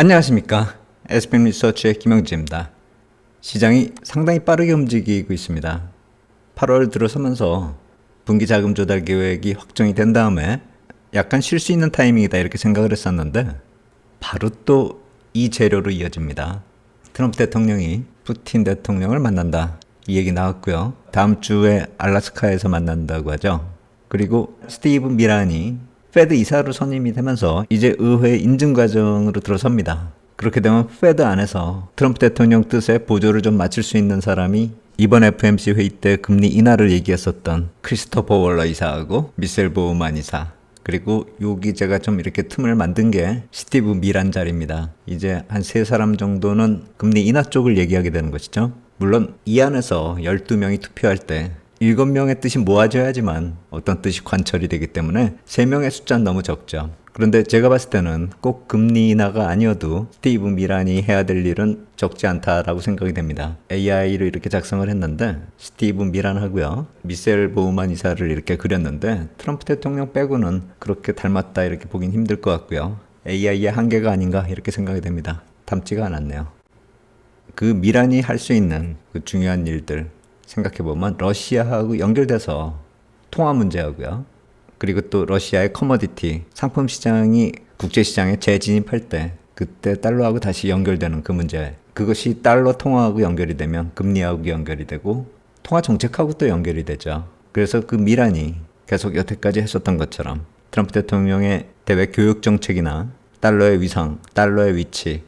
안녕하십니까. 에스펜 리서치의 김영지입니다. 시장이 상당히 빠르게 움직이고 있습니다. 8월 들어서면서 분기 자금 조달 계획이 확정이 된 다음에 약간 쉴 수 있는 타이밍이다 이렇게 생각을 했었는데 바로 또 이 재료로 이어집니다. 트럼프 대통령이 푸틴 대통령을 만난다. 이 얘기 나왔고요. 다음 주에 알라스카에서 만난다고 하죠. 그리고 스티브 미란이 페드 이사로 선임이 되면서 이제 의회 인증 과정으로 들어섭니다. 그렇게 되면 페드 안에서 트럼프 대통령 뜻에 보조를 좀 맞출 수 있는 사람이 이번 FMC 회의 때 금리 인하를 얘기했었던 크리스토퍼 월러 이사하고 미셀 보우만 이사 그리고 여기 제가 좀 이렇게 틈을 만든 게 스티브 미란 자리입니다. 이제 한 세 사람 정도는 금리 인하 쪽을 얘기하게 되는 것이죠. 물론 이 안에서 12명이 투표할 때 7명의 뜻이 모아져야지만 어떤 뜻이 관철이 되기 때문에 3명의 숫자는 너무 적죠. 그런데 제가 봤을 때는 꼭 금리 인하가 아니어도 스티브 미란이 해야 될 일은 적지 않다라고 생각이 됩니다. AI로 이렇게 작성을 했는데 스티브 미란하고요. 미셀 보우만 이사를 이렇게 그렸는데 트럼프 대통령 빼고는 그렇게 닮았다 이렇게 보긴 힘들 것 같고요. AI의 한계가 아닌가 이렇게 생각이 됩니다. 닮지가 않았네요. 그 미란이 할 수 있는 그 중요한 일들 생각해 보면 러시아하고 연결돼서 통화 문제하고요. 그리고 또 러시아의 커머디티 상품 시장이 국제 시장에 재진입할 때 그때 달러하고 다시 연결되는 그 문제. 그것이 달러 통화하고 연결이 되면 금리하고 연결이 되고 통화 정책하고 또 연결이 되죠. 그래서 그 미란이 계속 여태까지 했었던 것처럼 트럼프 대통령의 대외 교육 정책이나 달러의 위상, 달러의 위치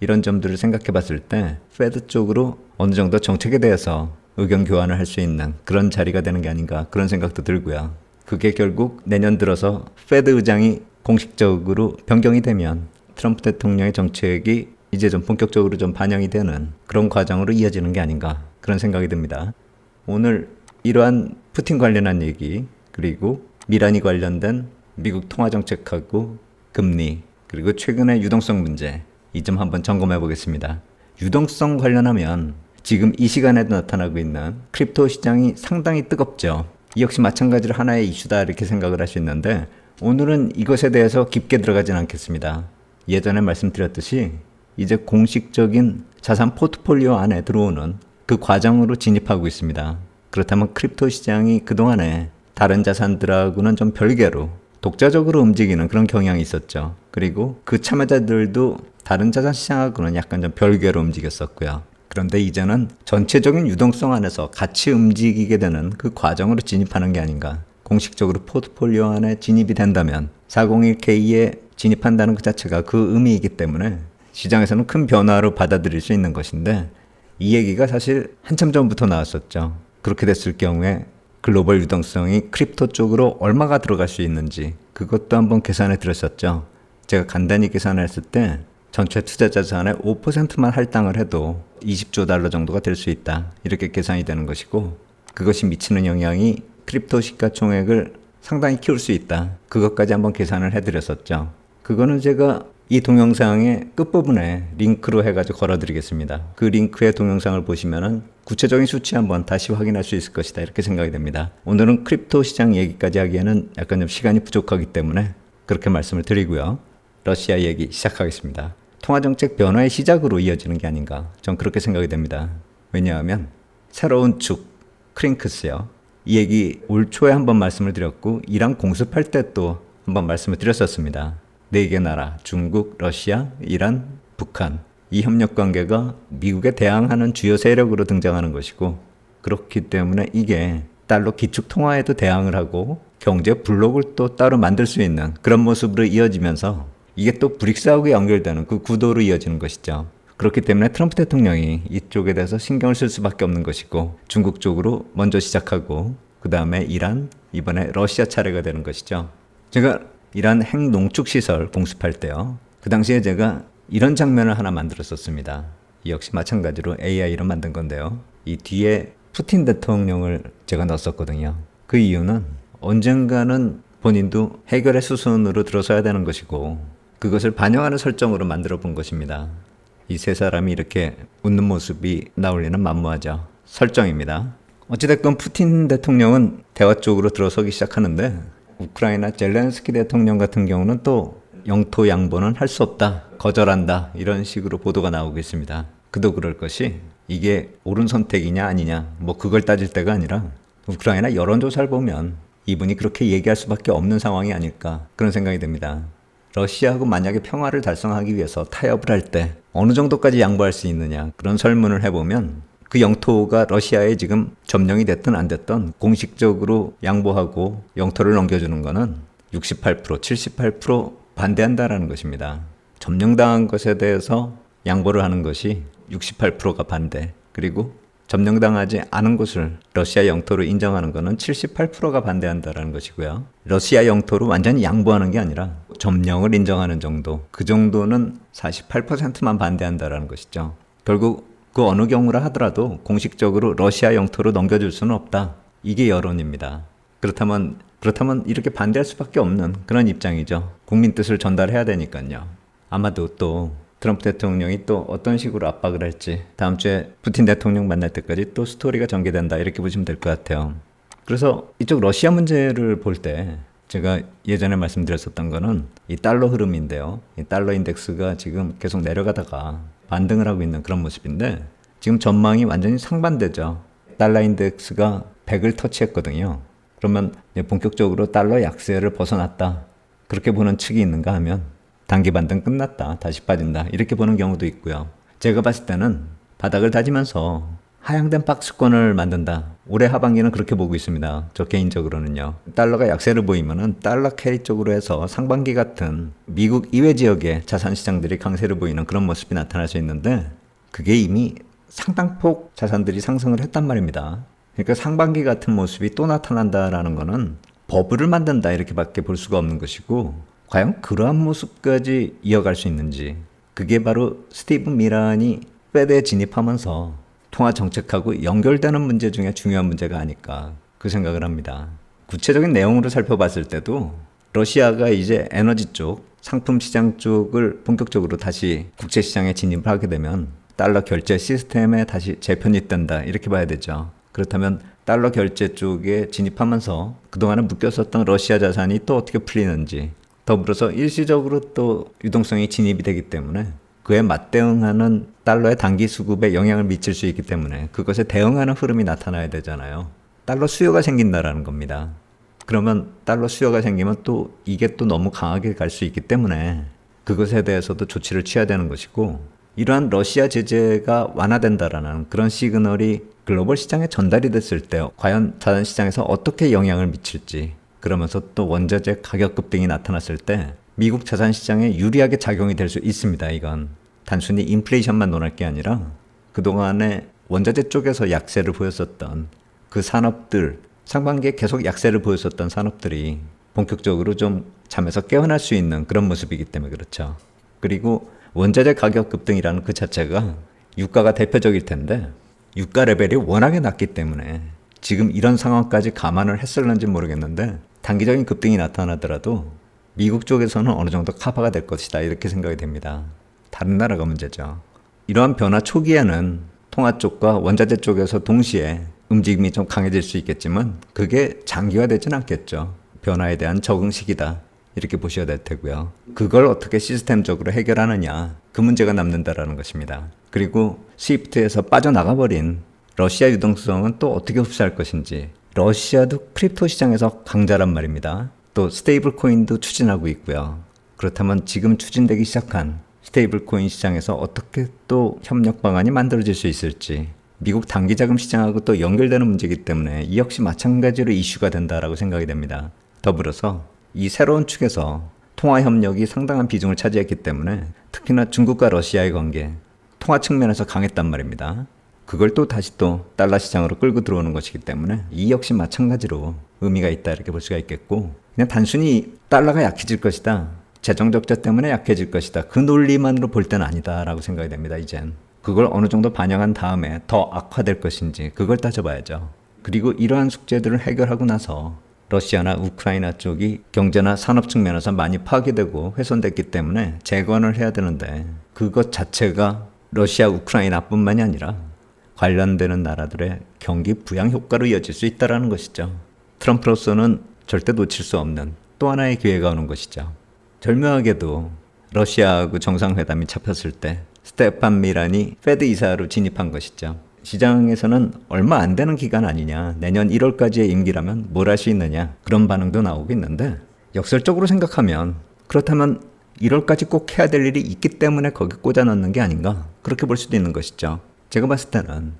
이런 점들을 생각해 봤을 때 페드 쪽으로 어느 정도 정책에 대해서 의견 교환을 할 수 있는 그런 자리가 되는 게 아닌가 그런 생각도 들고요. 그게 결국 내년 들어서 페드 의장이 공식적으로 변경이 되면 트럼프 대통령의 정책이 이제 좀 본격적으로 좀 반영이 되는 그런 과정으로 이어지는 게 아닌가 그런 생각이 듭니다. 오늘 이러한 푸틴 관련한 얘기 그리고 미란이 관련된 미국 통화 정책하고 금리 그리고 최근의 유동성 문제 이 점 한번 점검해 보겠습니다. 유동성 관련하면 지금 이 시간에도 나타나고 있는 크립토 시장이 상당히 뜨겁죠. 이 역시 마찬가지로 하나의 이슈다 이렇게 생각을 할 수 있는데 오늘은 이것에 대해서 깊게 들어가진 않겠습니다. 예전에 말씀드렸듯이 이제 공식적인 자산 포트폴리오 안에 들어오는 그 과정으로 진입하고 있습니다. 그렇다면 크립토 시장이 그동안에 다른 자산들하고는 좀 별개로 독자적으로 움직이는 그런 경향이 있었죠. 그리고 그 참여자들도 다른 자산 시장하고는 약간 좀 별개로 움직였었고요. 그런데 이제는 전체적인 유동성 안에서 같이 움직이게 되는 그 과정으로 진입하는 게 아닌가. 공식적으로 포트폴리오 안에 진입이 된다면 401k에 진입한다는 그 자체가 그 의미이기 때문에 시장에서는 큰 변화로 받아들일 수 있는 것인데 이 얘기가 사실 한참 전부터 나왔었죠. 그렇게 됐을 경우에 글로벌 유동성이 크립토 쪽으로 얼마가 들어갈 수 있는지 그것도 한번 계산해 드렸었죠. 제가 간단히 계산했을 때 전체 투자 자산의 5%만 할당을 해도 20조 달러 정도가 될 수 있다. 이렇게 계산이 되는 것이고 그것이 미치는 영향이 크립토 시가총액을 상당히 키울 수 있다. 그것까지 한번 계산을 해드렸었죠. 그거는 제가 이 동영상의 끝부분에 링크로 해가지고 걸어드리겠습니다. 그 링크의 동영상을 보시면은 구체적인 수치 한번 다시 확인할 수 있을 것이다. 이렇게 생각이 됩니다. 오늘은 크립토 시장 얘기까지 하기에는 약간 좀 시간이 부족하기 때문에 그렇게 말씀을 드리고요. 러시아 얘기 시작하겠습니다. 통화정책 변화의 시작으로 이어지는 게 아닌가. 전 그렇게 생각이 됩니다. 왜냐하면 새로운 축, 크링크스요. 이 얘기 올 초에 한번 말씀을 드렸고, 이란 공습할 때 또 한번 말씀을 드렸었습니다. 네 개 나라, 중국, 러시아, 이란, 북한. 이 협력 관계가 미국에 대항하는 주요 세력으로 등장하는 것이고, 그렇기 때문에 이게 달러 기축 통화에도 대항을 하고 경제 블록을 또 따로 만들 수 있는 그런 모습으로 이어지면서 이게 또 브릭스하고 연결되는 그 구도로 이어지는 것이죠. 그렇기 때문에 트럼프 대통령이 이쪽에 대해서 신경을 쓸 수밖에 없는 것이고 중국 쪽으로 먼저 시작하고 그 다음에 이란 이번에 러시아 차례가 되는 것이죠. 제가 이란 핵 농축 시설 공습할 때요. 그 당시에 제가 이런 장면을 하나 만들었었습니다. 이 역시 마찬가지로 AI로 만든 건데요. 이 뒤에 푸틴 대통령을 제가 넣었었거든요. 그 이유는 언젠가는 본인도 해결의 수순으로 들어서야 되는 것이고 그것을 반영하는 설정으로 만들어 본 것입니다. 이 세 사람이 이렇게 웃는 모습이 나올 리는 만무하죠. 설정입니다. 어찌됐건 푸틴 대통령은 대화 쪽으로 들어서기 시작하는데 우크라이나 젤렌스키 대통령 같은 경우는 또 영토 양보는 할 수 없다. 거절한다. 이런 식으로 보도가 나오고 있습니다. 그도 그럴 것이 이게 옳은 선택이냐 아니냐 뭐 그걸 따질 때가 아니라 우크라이나 여론조사를 보면 이분이 그렇게 얘기할 수밖에 없는 상황이 아닐까 그런 생각이 듭니다. 러시아하고 만약에 평화를 달성하기 위해서 타협을 할 때 어느 정도까지 양보할 수 있느냐 그런 설문을 해보면 그 영토가 러시아에 지금 점령이 됐든 안 됐든 공식적으로 양보하고 영토를 넘겨주는 거는 68% 78% 반대한다라는 것입니다. 점령당한 것에 대해서 양보를 하는 것이 68%가 반대 그리고 점령당하지 않은 곳을 러시아 영토로 인정하는 것은 78%가 반대한다라는 것이고요. 러시아 영토로 완전히 양보하는 게 아니라 점령을 인정하는 정도, 그 정도는 48%만 반대한다라는 것이죠. 결국 그 어느 경우라 하더라도 공식적으로 러시아 영토로 넘겨줄 수는 없다. 이게 여론입니다. 그렇다면 그렇다면 이렇게 반대할 수밖에 없는 그런 입장이죠. 국민 뜻을 전달해야 되니까요. 아마도 또 트럼프 대통령이 또 어떤 식으로 압박을 할지 다음 주에 푸틴 대통령 만날 때까지 또 스토리가 전개된다 이렇게 보시면 될 것 같아요. 그래서 이쪽 러시아 문제를 볼 때 제가 예전에 말씀드렸었던 거는 이 달러 흐름인데요. 이 달러 인덱스가 지금 계속 내려가다가 반등을 하고 있는 그런 모습인데 지금 전망이 완전히 상반되죠. 달러 인덱스가 100을 터치했거든요. 그러면 본격적으로 달러 약세를 벗어났다. 그렇게 보는 측이 있는가 하면 단기 반등 끝났다. 다시 빠진다. 이렇게 보는 경우도 있고요. 제가 봤을 때는 바닥을 다지면서 하향된 박스권을 만든다. 올해 하반기는 그렇게 보고 있습니다. 저 개인적으로는요. 달러가 약세를 보이면은 달러 캐리 쪽으로 해서 상반기 같은 미국 이외 지역의 자산 시장들이 강세를 보이는 그런 모습이 나타날 수 있는데 그게 이미 상당폭 자산들이 상승을 했단 말입니다. 그러니까 상반기 같은 모습이 또 나타난다라는 거는 버블을 만든다 이렇게밖에 볼 수가 없는 것이고 과연 그러한 모습까지 이어갈 수 있는지 그게 바로 스티븐 미란이 페드에 진입하면서 통화 정책하고 연결되는 문제 중에 중요한 문제가 아닐까 그 생각을 합니다. 구체적인 내용으로 살펴봤을 때도 러시아가 이제 에너지 쪽 상품 시장 쪽을 본격적으로 다시 국제 시장에 진입을 하게 되면 달러 결제 시스템에 다시 재편입된다 이렇게 봐야 되죠. 그렇다면 달러 결제 쪽에 진입하면서 그동안은 묶였었던 러시아 자산이 또 어떻게 풀리는지 더불어서 일시적으로 또 유동성이 진입이 되기 때문에 그에 맞대응하는 달러의 단기 수급에 영향을 미칠 수 있기 때문에 그것에 대응하는 흐름이 나타나야 되잖아요. 달러 수요가 생긴다라는 겁니다. 그러면 달러 수요가 생기면 또 이게 또 너무 강하게 갈 수 있기 때문에 그것에 대해서도 조치를 취해야 되는 것이고 이러한 러시아 제재가 완화된다라는 그런 시그널이 글로벌 시장에 전달이 됐을 때 과연 자산 시장에서 어떻게 영향을 미칠지 그러면서 또 원자재 가격 급등이 나타났을 때 미국 자산 시장에 유리하게 작용이 될 수 있습니다. 이건 단순히 인플레이션만 논할 게 아니라 그동안에 원자재 쪽에서 약세를 보였었던 그 산업들 상반기에 계속 약세를 보였었던 산업들이 본격적으로 좀 잠에서 깨어날 수 있는 그런 모습이기 때문에 그렇죠. 그리고 원자재 가격 급등이라는 그 자체가 유가가 대표적일 텐데 유가 레벨이 워낙에 낮기 때문에 지금 이런 상황까지 감안을 했을는지 모르겠는데 단기적인 급등이 나타나더라도 미국 쪽에서는 어느 정도 카바가 될 것이다 이렇게 생각이 됩니다. 다른 나라가 문제죠. 이러한 변화 초기에는 통화 쪽과 원자재 쪽에서 동시에 움직임이 좀 강해질 수 있겠지만 그게 장기화되진 않겠죠. 변화에 대한 적응 시기다. 이렇게 보셔야 될 테고요. 그걸 어떻게 시스템적으로 해결하느냐. 그 문제가 남는다라는 것입니다. 그리고 스위프트에서 빠져나가 버린 러시아 유동성은 또 어떻게 흡수할 것인지 러시아도 크립토 시장에서 강자란 말입니다. 또 스테이블 코인도 추진하고 있고요. 그렇다면 지금 추진되기 시작한 스테이블 코인 시장에서 어떻게 또 협력 방안이 만들어질 수 있을지 미국 단기 자금 시장하고 또 연결되는 문제이기 때문에 이 역시 마찬가지로 이슈가 된다라고 생각이 됩니다. 더불어서 이 새로운 축에서 통화 협력이 상당한 비중을 차지했기 때문에 특히나 중국과 러시아의 관계 통화 측면에서 강했단 말입니다. 그걸 또 다시 또 달러 시장으로 끌고 들어오는 것이기 때문에 이 역시 마찬가지로 의미가 있다 이렇게 볼 수가 있겠고 그냥 단순히 달러가 약해질 것이다 재정 적자 때문에 약해질 것이다 그 논리만으로 볼 때는 아니다라고 생각이 됩니다 이젠. 그걸 어느 정도 반영한 다음에 더 악화될 것인지 그걸 따져봐야죠. 그리고 이러한 숙제들을 해결하고 나서 러시아나 우크라이나 쪽이 경제나 산업 측면에서 많이 파괴되고 훼손됐기 때문에 재건을 해야 되는데 그것 자체가 러시아 우크라이나뿐만이 아니라 관련되는 나라들의 경기 부양 효과로 이어질 수 있다는 것이죠. 트럼프로서는 절대 놓칠 수 없는 또 하나의 기회가 오는 것이죠. 절묘하게도 러시아하고 정상회담이 잡혔을 때 스테판 미란이 페드 이사로 진입한 것이죠. 시장에서는 얼마 안 되는 기간 아니냐. 내년 1월까지의 임기라면 뭘 할 수 있느냐. 그런 반응도 나오고 있는데 역설적으로 생각하면 그렇다면 1월까지 꼭 해야 될 일이 있기 때문에 거기 꽂아 넣는 게 아닌가. 그렇게 볼 수도 있는 것이죠. 제가 봤을 때는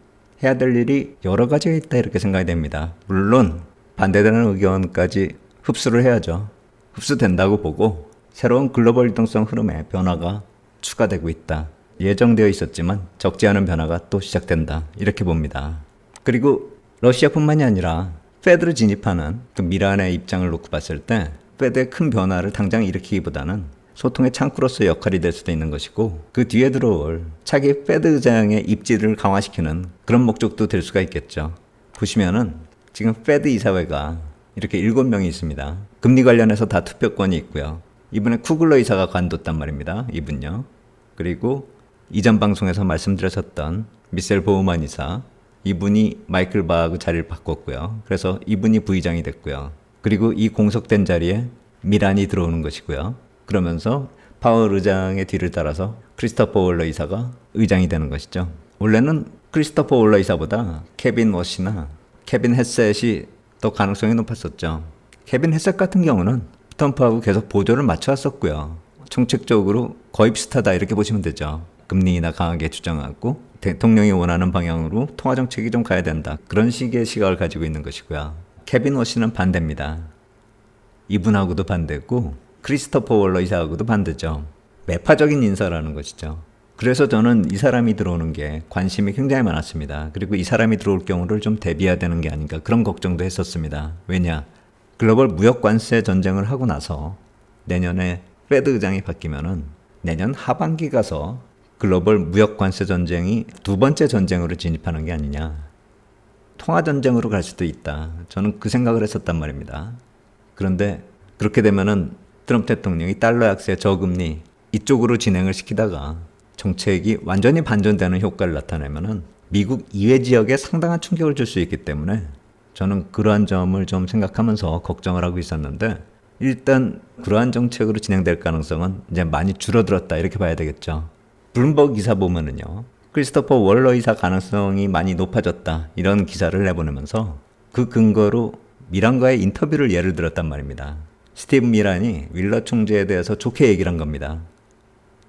해야 될 일이 여러 가지가 있다 이렇게 생각이 됩니다. 물론 반대되는 의견까지 흡수를 해야죠. 흡수된다고 보고 새로운 글로벌 유동성 흐름의 변화가 추가되고 있다. 예정되어 있었지만 적지 않은 변화가 또 시작된다. 이렇게 봅니다. 그리고 러시아뿐만이 아니라 페드로 진입하는 그 미란의 입장을 놓고 봤을 때 페드의 큰 변화를 당장 일으키기보다는 소통의 창구로서의 역할이 될 수도 있는 것이고 그 뒤에 들어올 차기 페드 의장의 입지를 강화시키는 그런 목적도 될 수가 있겠죠. 보시면은 지금 페드 이사회가 이렇게 일곱 명이 있습니다. 금리 관련해서 다 투표권이 있고요. 이번에 쿠글러 이사가 관뒀단 말입니다. 이분요. 그리고 이전 방송에서 말씀드렸었던 미셀 보우만 이사 이분이 마이클 바하그 자리를 바꿨고요. 그래서 이분이 부의장이 됐고요. 그리고 이 공석된 자리에 미란이 들어오는 것이고요. 그러면서 파월 의장의 뒤를 따라서 크리스토퍼 월러 이사가 의장이 되는 것이죠. 원래는 크리스토퍼 월러 이사보다 케빈 워시나 케빈 헤셋이 더 가능성이 높았었죠. 케빈 헤셋 같은 경우는 트럼프하고 계속 보조를 맞춰왔었고요. 정책적으로 거의 비슷하다 이렇게 보시면 되죠. 금리 인하 강하게 주장하고 대통령이 원하는 방향으로 통화 정책이 좀 가야 된다. 그런 식의 시각을 가지고 있는 것이고요. 케빈 워시는 반대입니다. 이분하고도 반대고 크리스토퍼 월러 이사하고도 반대죠. 매파적인 인사라는 것이죠. 그래서 저는 이 사람이 들어오는 게 관심이 굉장히 많았습니다. 그리고 이 사람이 들어올 경우를 좀 대비해야 되는 게 아닌가 그런 걱정도 했었습니다. 왜냐? 글로벌 무역 관세 전쟁을 하고 나서 내년에 페드 의장이 바뀌면은 내년 하반기 가서 글로벌 무역 관세 전쟁이 두 번째 전쟁으로 진입하는 게 아니냐. 통화 전쟁으로 갈 수도 있다. 저는 그 생각을 했었단 말입니다. 그런데 그렇게 되면은 트럼프 대통령이 달러 약세 저금리 이쪽으로 진행을 시키다가 정책이 완전히 반전되는 효과를 나타내면은 미국 이외 지역에 상당한 충격을 줄 수 있기 때문에 저는 그러한 점을 좀 생각하면서 걱정을 하고 있었는데 일단 그러한 정책으로 진행될 가능성은 이제 많이 줄어들었다 이렇게 봐야 되겠죠. 블룸버그 기사 보면은요. 크리스토퍼 월러 이사 가능성이 많이 높아졌다 이런 기사를 내보내면서 그 근거로 미란과의 인터뷰를 예를 들었단 말입니다. 스티브 미란이 윌러 총재에 대해서 좋게 얘기를 한 겁니다.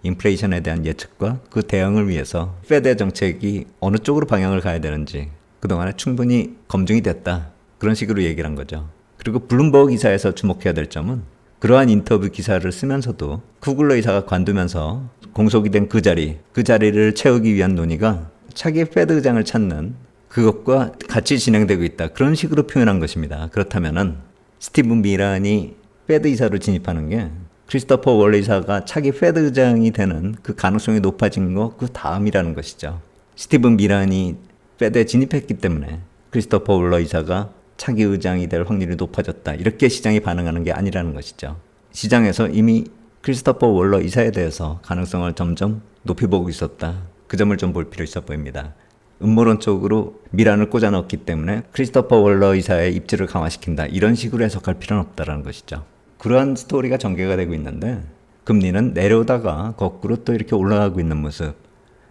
인플레이션에 대한 예측과 그 대응을 위해서 페드 정책이 어느 쪽으로 방향을 가야 되는지 그동안에 충분히 검증이 됐다. 그런 식으로 얘기를 한 거죠. 그리고 블룸버그 기사에서 주목해야 될 점은 그러한 인터뷰 기사를 쓰면서도 쿠글러 이사가 관두면서 공석이 된 그 자리, 그 자리를 채우기 위한 논의가 차기 페드 의장을 찾는 그것과 같이 진행되고 있다. 그런 식으로 표현한 것입니다. 그렇다면은 스티브 미란이 페드 이사로 진입하는 게 크리스토퍼 월레 이사가 차기 페드 의장이 되는 그 가능성이 높아진 거 그 다음이라는 것이죠. 스티브 미란이 페드에 진입했기 때문에 크리스토퍼 월러 이사가 차기 의장이 될 확률이 높아졌다. 이렇게 시장이 반응하는 게 아니라는 것이죠. 시장에서 이미 크리스토퍼 월러 이사에 대해서 가능성을 점점 높이 보고 있었다. 그 점을 좀 볼 필요 있어 보입니다. 음모론적으로 미란을 꽂아 넣었기 때문에 크리스토퍼 월러 이사의 입지를 강화시킨다. 이런 식으로 해석할 필요는 없다라는 것이죠. 그러한 스토리가 전개가 되고 있는데 금리는 내려오다가 거꾸로 또 이렇게 올라가고 있는 모습.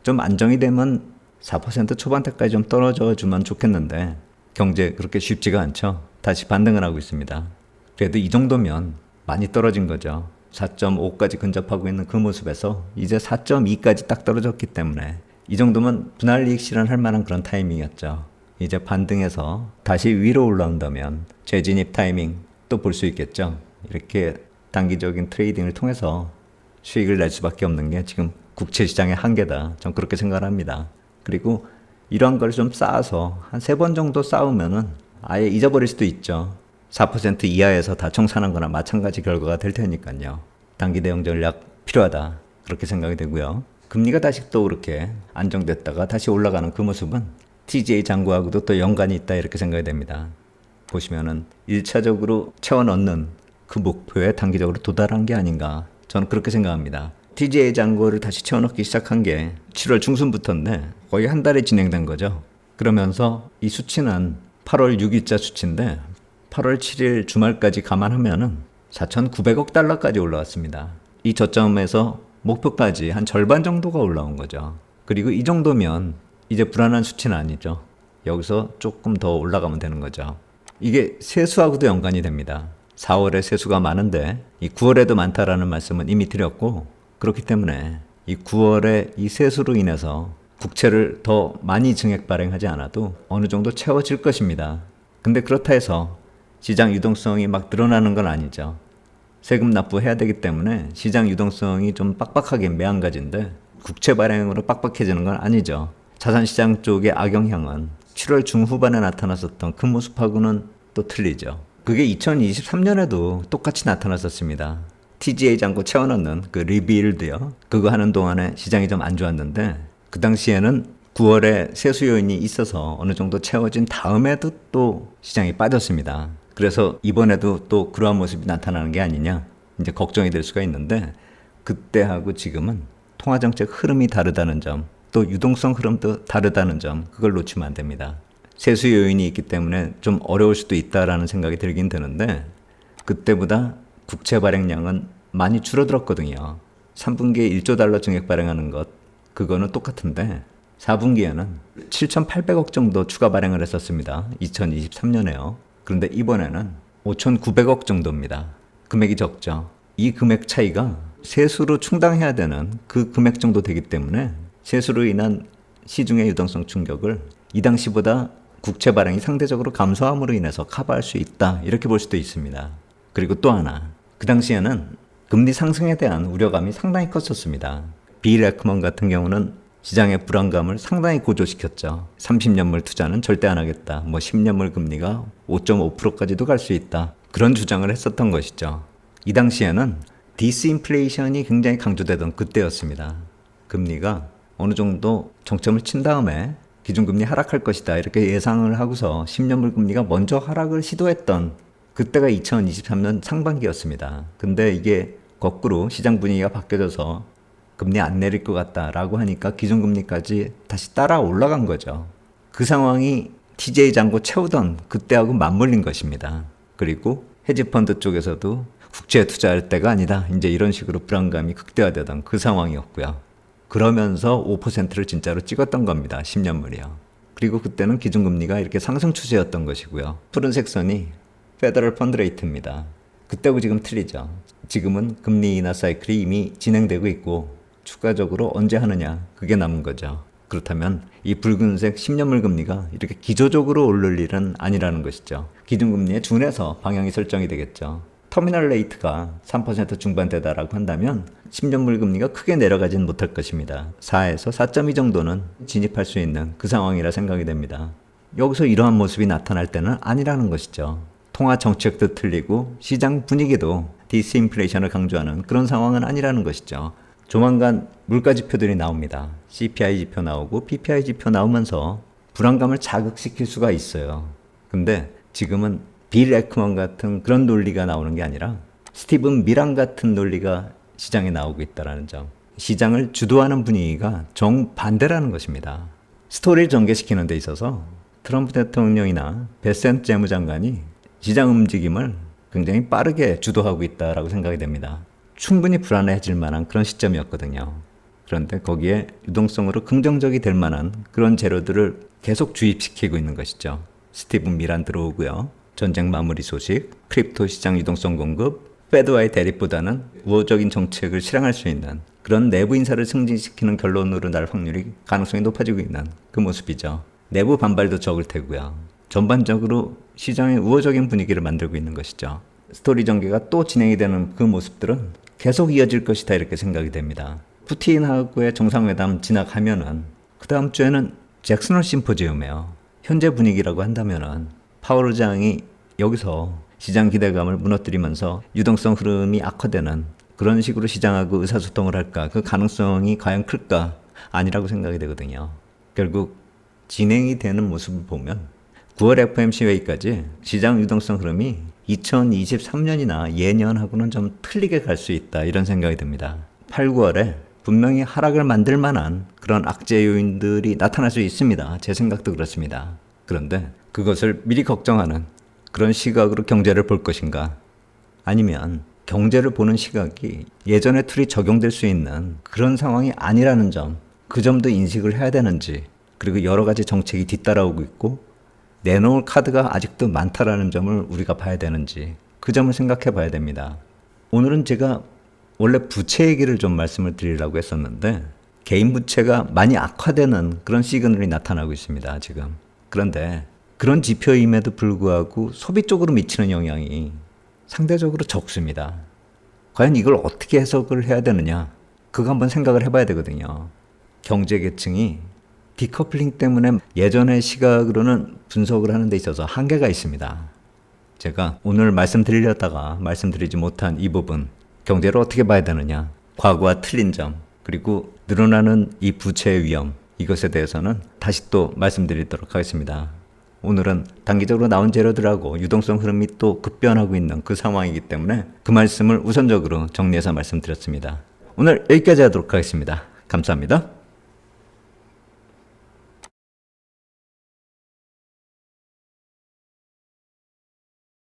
좀 안정이 되면 4% 초반대까지 좀 떨어져 주면 좋겠는데 경제 그렇게 쉽지가 않죠. 다시 반등을 하고 있습니다. 그래도 이 정도면 많이 떨어진 거죠. 4.5까지 근접하고 있는 그 모습에서 이제 4.2까지 딱 떨어졌기 때문에 이 정도면 분할 이익 실현할 만한 그런 타이밍이었죠. 이제 반등해서 다시 위로 올라온다면 재진입 타이밍 또 볼 수 있겠죠. 이렇게 단기적인 트레이딩을 통해서 수익을 낼 수밖에 없는 게 지금 국채 시장의 한계다. 전 그렇게 생각을 합니다. 그리고 이러한 걸좀 쌓아서 한 세 번 정도 쌓으면은 아예 잊어버릴 수도 있죠. 4% 이하에서 다 청산한 거나 마찬가지 결과가 될 테니까요. 단기 대응 전략 필요하다. 그렇게 생각이 되고요. 금리가 다시 또 그렇게 안정됐다가 다시 올라가는 그 모습은 TGA 장구하고도 또 연관이 있다 이렇게 생각이 됩니다. 보시면은 1차적으로 채워 넣는 그 목표에 단기적으로 도달한 게 아닌가 저는 그렇게 생각합니다. TGA 잔고를 다시 채워넣기 시작한 게 7월 중순부터인데 거의 한 달에 진행된 거죠. 그러면서 이 수치는 8월 6일자 수치인데 8월 7일 주말까지 감안하면은 4,900억 달러까지 올라왔습니다. 이 저점에서 목표까지 한 절반 정도가 올라온 거죠. 그리고 이 정도면 이제 불안한 수치는 아니죠. 여기서 조금 더 올라가면 되는 거죠. 이게 세수하고도 연관이 됩니다. 4월에 세수가 많은데 이 9월에도 많다라는 말씀은 이미 드렸고 그렇기 때문에 이 9월에 이 세수로 인해서 국채를 더 많이 증액 발행하지 않아도 어느 정도 채워질 것입니다. 근데 그렇다 해서 시장 유동성이 막 늘어나는 건 아니죠. 세금 납부해야 되기 때문에 시장 유동성이 좀 빡빡하게 매한가지인데 국채 발행으로 빡빡해지는 건 아니죠. 자산시장 쪽의 악영향은 7월 중후반에 나타났었던 그 모습하고는 또 틀리죠. 그게 2023년에도 똑같이 나타났었습니다. TGA 잔고 채워넣는 그 리빌드요. 그거 하는 동안에 시장이 좀 안 좋았는데 그 당시에는 9월에 세수 요인이 있어서 어느 정도 채워진 다음에도 또 시장이 빠졌습니다. 그래서 이번에도 또 그러한 모습이 나타나는 게 아니냐 이제 걱정이 될 수가 있는데 그때하고 지금은 통화 정책 흐름이 다르다는 점, 또 유동성 흐름도 다르다는 점 그걸 놓치면 안 됩니다. 세수 요인이 있기 때문에 좀 어려울 수도 있다라는 생각이 들긴 드는데 그때보다 국채 발행량은 많이 줄어들었거든요. 3분기에 1조 달러 증액 발행하는 것 그거는 똑같은데 4분기에는 7,800억 정도 추가 발행을 했었습니다. 2023년에요. 그런데 이번에는 5,900억 정도입니다. 금액이 적죠. 이 금액 차이가 세수로 충당해야 되는 그 금액 정도 되기 때문에 세수로 인한 시중의 유동성 충격을 이 당시보다 국채 발행이 상대적으로 감소함으로 인해서 커버할 수 있다. 이렇게 볼 수도 있습니다. 그리고 또 하나. 그 당시에는 금리 상승에 대한 우려감이 상당히 컸었습니다. 빌 에크먼 같은 경우는 시장의 불안감을 상당히 고조시켰죠. 30년물 투자는 절대 안 하겠다. 뭐 10년물 금리가 5.5%까지도 갈 수 있다. 그런 주장을 했었던 것이죠. 이 당시에는 디스인플레이션이 굉장히 강조되던 그때였습니다. 금리가 어느 정도 정점을 친 다음에 기준금리 하락할 것이다. 이렇게 예상을 하고서 10년물 금리가 먼저 하락을 시도했던 그때가 2023년 상반기였습니다. 근데 이게 거꾸로 시장 분위기가 바뀌어져서 금리 안 내릴 것 같다라고 하니까 기준금리까지 다시 따라 올라간 거죠. 그 상황이 TJ 잔고 채우던 그때하고 맞물린 것입니다. 그리고 헤지펀드 쪽에서도 국채에 투자할 때가 아니다. 이제 이런 식으로 불안감이 극대화되던 그 상황이었고요. 그러면서 5%를 진짜로 찍었던 겁니다. 10년물이요. 그리고 그때는 기준금리가 이렇게 상승 추세였던 것이고요. 푸른색 선이 페더럴 펀드 레이트입니다. 그때하고 지금 틀리죠. 지금은 금리 인하 사이클이 이미 진행되고 있고 추가적으로 언제 하느냐 그게 남은 거죠. 그렇다면 이 붉은색 10년물 금리가 이렇게 기조적으로 오를 일은 아니라는 것이죠. 기준금리에 준해서 방향이 설정이 되겠죠. 터미널 레이트가 3% 중반대다라고 한다면 10년물 금리가 크게 내려가진 못할 것입니다. 4에서 4.2 정도는 진입할 수 있는 그 상황이라 생각이 됩니다. 여기서 이러한 모습이 나타날 때는 아니라는 것이죠. 통화 정책도 틀리고 시장 분위기도 디스인플레이션을 강조하는 그런 상황은 아니라는 것이죠. 조만간 물가 지표들이 나옵니다. CPI 지표 나오고 PPI 지표 나오면서 불안감을 자극시킬 수가 있어요. 근데 지금은 빌 에크먼 같은 그런 논리가 나오는 게 아니라 스티븐 미란 같은 논리가 시장에 나오고 있다는 점. 시장을 주도하는 분위기가 정반대라는 것입니다. 스토리를 전개시키는 데 있어서 트럼프 대통령이나 베센트 재무장관이 시장 움직임을 굉장히 빠르게 주도하고 있다라고 생각이 됩니다. 충분히 불안해질 만한 그런 시점이었거든요. 그런데 거기에 유동성으로 긍정적이 될 만한 그런 재료들을 계속 주입시키고 있는 것이죠. 스티븐 미란 들어오고요. 전쟁 마무리 소식, 크립토 시장 유동성 공급, 페드와의 대립보다는 우호적인 정책을 실행할 수 있는 그런 내부 인사를 승진시키는 결론으로 날 확률이 가능성이 높아지고 있는 그 모습이죠. 내부 반발도 적을 테고요. 전반적으로 시장의 우호적인 분위기를 만들고 있는 것이죠. 스토리 전개가 또 진행이 되는 그 모습들은 계속 이어질 것이다 이렇게 생각이 됩니다. 푸틴하고의 정상회담 진학하면은 그 다음 주에는 잭슨홀 심포지엄이에요. 현재 분위기라고 한다면은 파월 의장이 여기서 시장 기대감을 무너뜨리면서 유동성 흐름이 악화되는 그런 식으로 시장하고 의사소통을 할까 그 가능성이 과연 클까 아니라고 생각이 되거든요. 결국 진행이 되는 모습을 보면 9월 FMC 회의까지 시장 유동성 흐름이 2023년이나 예년하고는 좀 틀리게 갈 수 있다 이런 생각이 듭니다. 8, 9월에 분명히 하락을 만들 만한 그런 악재 요인들이 나타날 수 있습니다. 제 생각도 그렇습니다. 그런데 그것을 미리 걱정하는 그런 시각으로 경제를 볼 것인가? 아니면 경제를 보는 시각이 예전의 툴이 적용될 수 있는 그런 상황이 아니라는 점, 그 점도 인식을 해야 되는지, 그리고 여러 가지 정책이 뒤따라오고 있고, 내놓을 카드가 아직도 많다라는 점을 우리가 봐야 되는지, 그 점을 생각해 봐야 됩니다. 오늘은 제가 원래 부채 얘기를 좀 말씀을 드리려고 했었는데, 개인 부채가 많이 악화되는 그런 시그널이 나타나고 있습니다, 지금. 그런데 그런 지표임에도 불구하고 소비 쪽으로 미치는 영향이 상대적으로 적습니다. 과연 이걸 어떻게 해석을 해야 되느냐? 그거 한번 생각을 해봐야 되거든요. 경제 계층이 디커플링 때문에 예전의 시각으로는 분석을 하는 데 있어서 한계가 있습니다. 제가 오늘 말씀드리려다가 말씀드리지 못한 이 부분, 경제를 어떻게 봐야 되느냐, 과거와 틀린 점, 그리고 늘어나는 이 부채의 위험, 이것에 대해서는 다시 또 말씀드리도록 하겠습니다. 오늘은 단기적으로 나온 재료들하고 유동성 흐름이 또 급변하고 있는 그 상황이기 때문에 그 말씀을 우선적으로 정리해서 말씀드렸습니다. 오늘 여기까지 하도록 하겠습니다. 감사합니다.